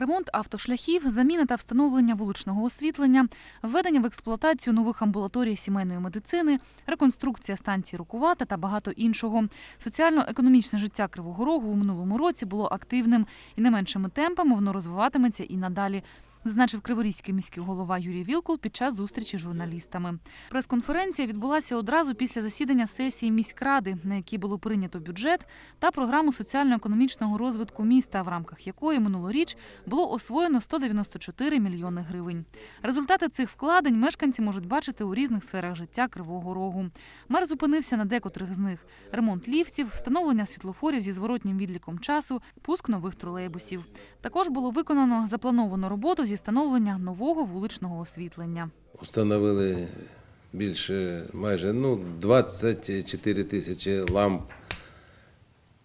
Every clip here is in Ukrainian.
Ремонт автошляхів, заміна та встановлення вуличного освітлення, введення в експлуатацію нових амбулаторій сімейної медицини, реконструкція станції Рукувата та багато іншого. Соціально-економічне життя Кривого Рогу у минулому році було активним і не меншими темпами воно розвиватиметься і надалі. Зазначив Криворізький міський голова Юрій Вілкул під час зустрічі з журналістами. Прес-конференція відбулася одразу після засідання сесії міськради, на якій було прийнято бюджет та програму соціально-економічного розвитку міста, в рамках якої минулоріч було освоєно 194 мільйони гривень. Результати цих вкладень мешканці можуть бачити у різних сферах життя Кривого Рогу. Мер зупинився на декотрих з них: ремонт ліфтів, встановлення світлофорів зі зворотнім відліком часу, пуск нових тролейбусів. Також було виконано заплановану роботу зі встановлення нового вуличного освітлення. Установили більше майже ну, 24 тисячі ламп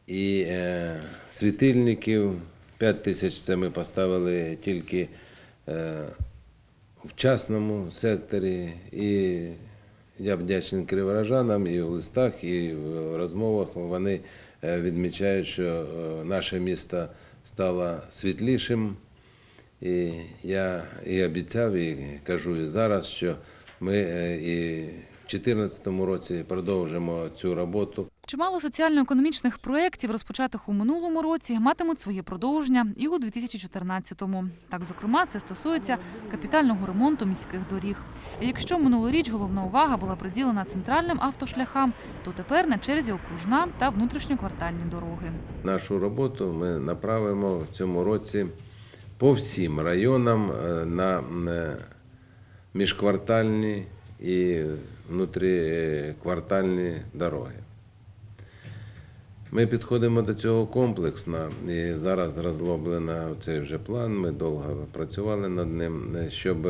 і е, світильників. 5 тисяч це ми поставили тільки е, в частному секторі. І я вдячний криворожанам і в листах, і в розмовах вони е, відмічають, що е, наше місто стало світлішим. І я і обіцяв, і кажу і зараз, що ми е, і в 2014 році продовжимо цю роботу. Чимало соціально-економічних проєктів, розпочатих у минулому році, матимуть своє продовження і у 2014-му. Так, зокрема, це стосується капітального ремонту міських доріг. І якщо минулоріч головна увага була приділена центральним автошляхам, то тепер на черзі окружна та внутрішньоквартальні дороги. Нашу роботу ми направимо в цьому році по всім районам е, на е, міжквартальні і внутріквартальні дороги. Ми підходимо до цього комплексно, і зараз розроблено цей вже план. Ми довго працювали над ним, е, щоб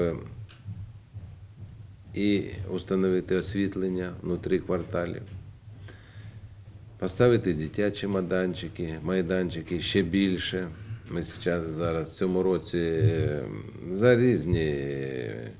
і установити освітлення внутрі кварталів, поставити дитячі майданчики, майданчики ще більше. Ми зараз, зараз в цьому році е, за різні. е,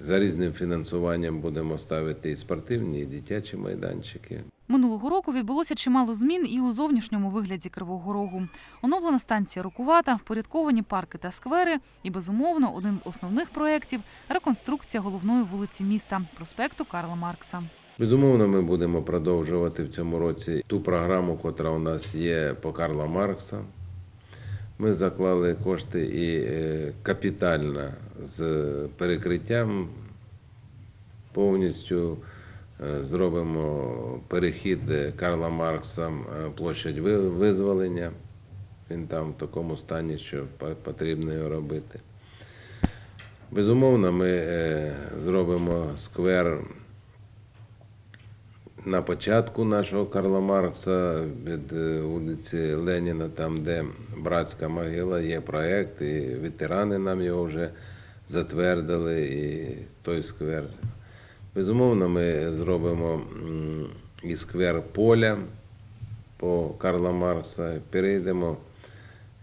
За різним фінансуванням будемо ставити і спортивні, і дитячі майданчики. Минулого року відбулося чимало змін і у зовнішньому вигляді Кривого Рогу. Оновлена станція Рукувата, впорядковані парки та сквери і, безумовно, один з основних проєктів – реконструкція головної вулиці міста – проспекту Карла Маркса. Безумовно, ми будемо продовжувати в цьому році ту програму, яка у нас є по Карла Маркса. Ми заклали кошти і е, капітально з перекриттям. Повністю е, зробимо перехід е, Карла Маркса, площадь визволення. Він там в такому стані, що потрібно його робити. Безумовно, ми зробимо сквер на початку нашого Карла Маркса від е, вулиці Леніна, там, де братська могила, є проєкт, і ветерани нам його вже затвердили, і той сквер. Безумовно, ми зробимо і сквер поля по Карла Маркса, перейдемо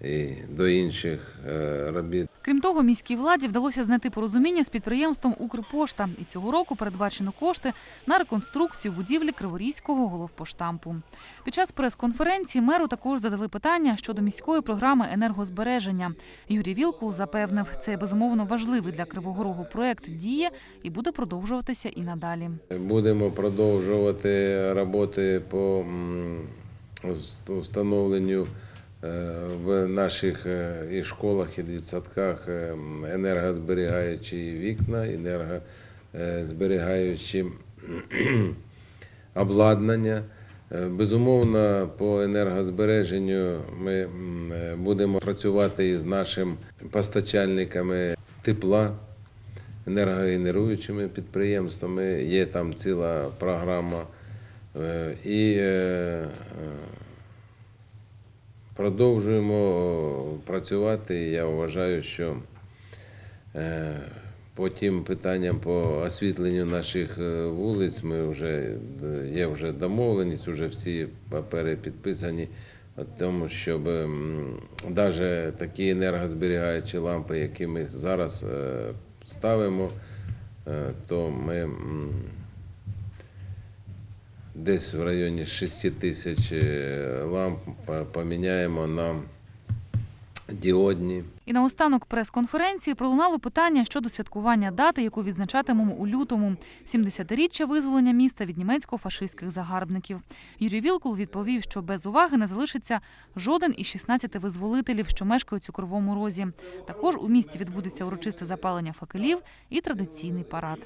і до інших е, робіт. Крім того, міській владі вдалося знайти порозуміння з підприємством «Укрпошта». І цього року передбачено кошти на реконструкцію будівлі Криворізького головпоштампу. Під час прес-конференції меру також задали питання щодо міської програми енергозбереження. Юрій Вілкул запевнив, це безумовно важливий для Кривого Рогу проект діє і буде продовжуватися і надалі. Будемо продовжувати роботи по встановленню в наших е, і школах, і дитсадках е, енергозберігаючі вікна, енергозберігаючі обладнання. Е, Безумовно, по енергозбереженню ми е, будемо працювати із нашими постачальниками тепла енергогенеруючими підприємствами. Є там ціла програма. Е, І е, е, продовжуємо працювати. Я вважаю, що е, по тим питанням по освітленню наших е, вулиць ми вже є вже домовленість, вже всі папери підписані. Тому, щоб навіть такі енергозберігаючі лампи, які ми зараз е, ставимо, е, то ми десь в районі 6 тисяч е, ламп поміняємо на діодні. І наостанок прес-конференції пролунало питання щодо святкування дати, яку відзначатимемо у лютому – 70-річчя визволення міста від німецько-фашистських загарбників. Юрій Вілкул відповів, що без уваги не залишиться жоден із 16 визволителів, що мешкають у Кривому Розі. Також у місті відбудеться урочисте запалення факелів і традиційний парад.